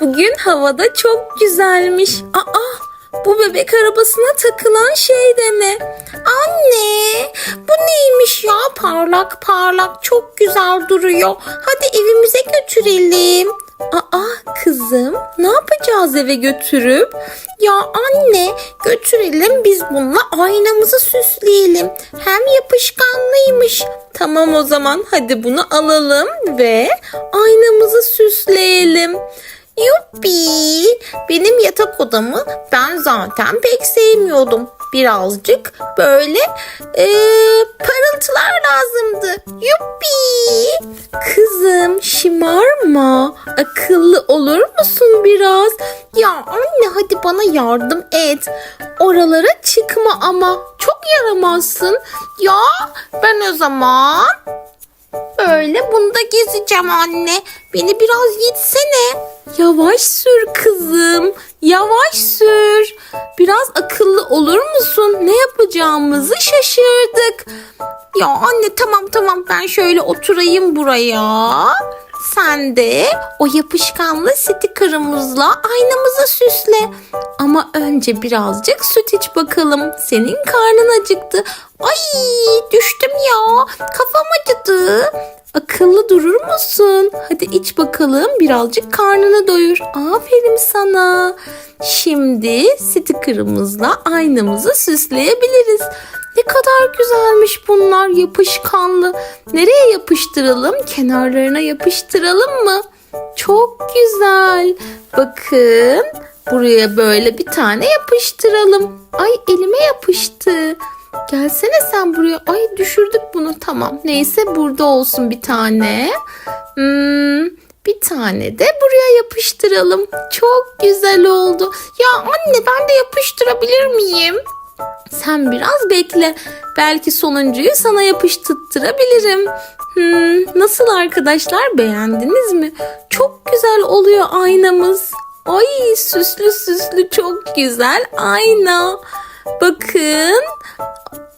Bugün havada çok güzelmiş. Aa, bu bebek arabasına takılan şey de ne? Anne, bu neymiş ya? Parlak parlak çok güzel duruyor. Hadi evimize götürelim. Aa kızım ne yapacağız eve götürüp? Ya anne götürelim biz bununla aynamızı süsleyelim. Hem yapışkanlıymış. Tamam o zaman hadi bunu alalım ve aynamızı süsleyelim. Yuppi! Benim yatak odamı ben zaten pek sevmiyordum. Birazcık böyle eee, parıltılar lazımdı. Yuppi! Kızım şımarma. Akıllı olur musun biraz? Ya anne hadi bana yardım et. Oralara çıkma ama. Çok yaramazsın. Ya ben o zaman Böyle bunda gezeceğim anne. Beni biraz yitsene. Yavaş sür kızım. Yavaş sür. Biraz akıllı olur musun? Ne yapacağımızı şaşırdık. Ya anne tamam tamam ben şöyle oturayım buraya. Sen de o yapışkanlı stickerımızla aynamızı süsle. Ama önce birazcık süt iç bakalım. Senin karnın acıktı. Ay düştüm ya. Kafam acıdı. Akıllı durur musun? Hadi iç bakalım birazcık karnını doyur. Aferin sana. Şimdi stickerımızla aynamızı süsleyebiliriz. Ne kadar güzelmiş bunlar yapışkanlı. Nereye yapıştıralım? Kenarlarına yapıştıralım mı? Çok güzel. Bakın buraya böyle bir tane yapıştıralım. Ay elime yapıştı. Gelsene sen buraya. Ay düşürdük bunu tamam. Neyse burada olsun bir tane. Hmm, bir tane de buraya yapıştıralım. Çok güzel oldu. Ya anne ben de yapıştırabilir miyim? Sen biraz bekle. Belki sonuncuyu sana yapıştırtırabilirim. Hmm, nasıl arkadaşlar beğendiniz mi? Çok güzel oluyor aynamız. Ay süslü süslü çok güzel ayna. Bakın.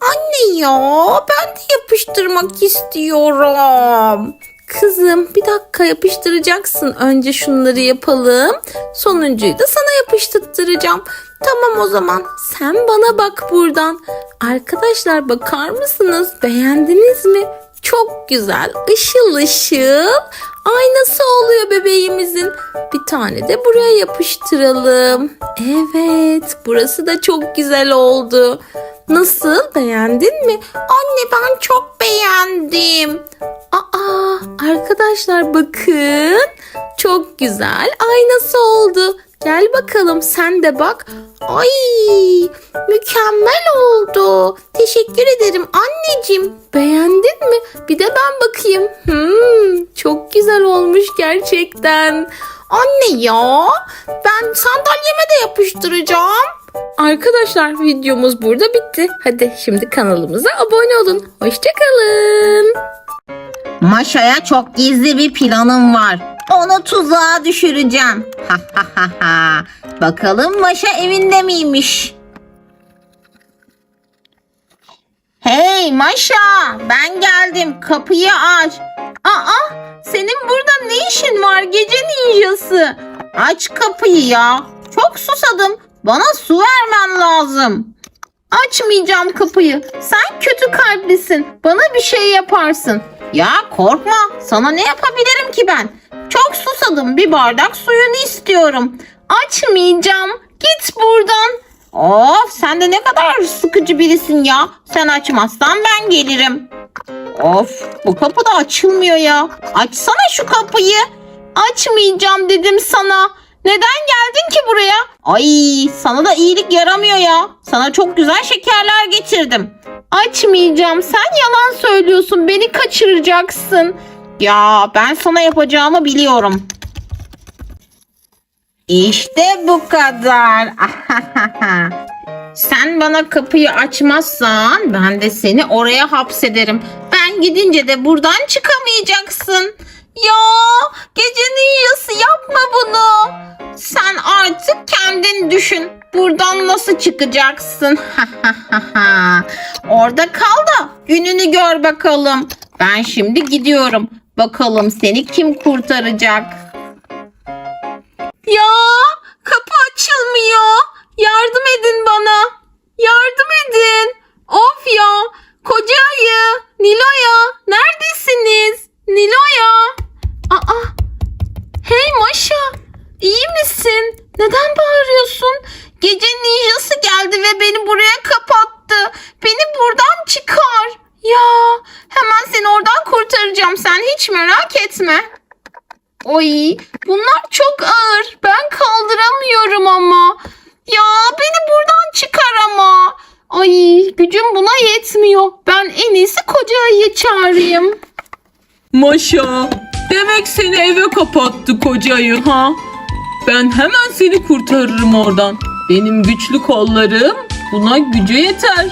Anne ya ben de yapıştırmak istiyorum. Kızım bir dakika yapıştıracaksın. Önce şunları yapalım. Sonuncuyu da sana yapıştırtıracağım. Tamam o zaman sen bana bak buradan. Arkadaşlar bakar mısınız? Beğendiniz mi? Çok güzel ışıl ışıl aynası oluyor bebeğimizin. Bir tane de buraya yapıştıralım. Evet burası da çok güzel oldu. Nasıl beğendin mi? Anne ben çok beğendim. Aa arkadaşlar bakın çok güzel aynası oldu. Gel bakalım sen de bak. Ay mükemmel oldu. Teşekkür ederim anneciğim. Beğendin mi? Bir de ben bakayım. Hmm, çok güzel olmuş gerçekten. Anne ya ben sandalyeme de yapıştıracağım. Arkadaşlar videomuz burada bitti. Hadi şimdi kanalımıza abone olun. Hoşçakalın. Maşa'ya çok gizli bir planım var. Onu tuzağa düşüreceğim. Ha ha ha ha. Bakalım Maşa evinde miymiş? Hey Maşa, ben geldim. Kapıyı aç. Aa, senin burada ne işin var gece ninjası? Aç kapıyı ya. Çok susadım. Bana su vermen lazım. Açmayacağım kapıyı. Sen kötü kalplisin. Bana bir şey yaparsın. Ya korkma. Sana ne yapabilirim ki ben? Çok susadım. Bir bardak suyunu istiyorum. Açmayacağım. Git buradan. Of sen de ne kadar sıkıcı birisin ya. Sen açmazsan ben gelirim. Of bu kapı da açılmıyor ya. Açsana şu kapıyı. Açmayacağım dedim sana. Neden geldin ki buraya? Ay sana da iyilik yaramıyor ya. Sana çok güzel şekerler getirdim. Açmayacağım. Sen yalan söylüyorsun. Beni kaçıracaksın. Ya ben sana yapacağımı biliyorum. İşte bu kadar. Sen bana kapıyı açmazsan ben de seni oraya hapsederim. Ben gidince de buradan çıkamayacaksın. Ya gecenin yası yapma bunu. Sen artık kendin düşün. Buradan nasıl çıkacaksın? Orada kal da gününü gör bakalım. Ben şimdi gidiyorum. Bakalım seni kim kurtaracak? Ya kapı açılmıyor. Yardım edin bana. Yardım edin. Oy bunlar çok ağır. Ben kaldıramıyorum ama. Ya beni buradan çıkar ama. Ay gücüm buna yetmiyor. Ben en iyisi koca ayıyı çağırayım. Maşa, demek seni eve kapattı kocayı ha? Ben hemen seni kurtarırım oradan. Benim güçlü kollarım buna gücü yeter.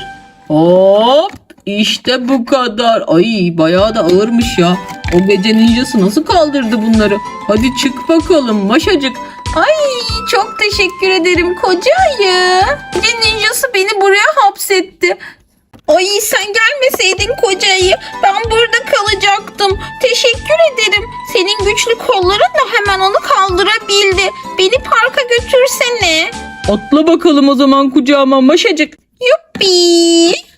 Hop, işte bu kadar. Ay bayağı da ağırmış ya. O gece ninjası nasıl kaldırdı bunları? Hadi çık bakalım Maşacık. Ay çok teşekkür ederim koca ayı. Gece ninjası beni buraya hapsetti. Ay sen gelmeseydin koca ayı ben burada kalacaktım. Teşekkür ederim. Senin güçlü kolların da hemen onu kaldırabildi. Beni parka götürsene. Atla bakalım o zaman kucağıma Maşacık. Yuppi.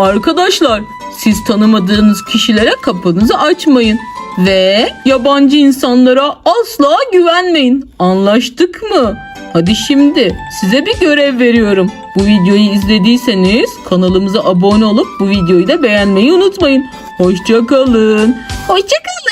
Arkadaşlar siz tanımadığınız kişilere kapınızı açmayın ve yabancı insanlara asla güvenmeyin. Anlaştık mı? Hadi şimdi size bir görev veriyorum. Bu videoyu izlediyseniz kanalımıza abone olup bu videoyu da beğenmeyi unutmayın. Hoşçakalın. Hoşçakalın.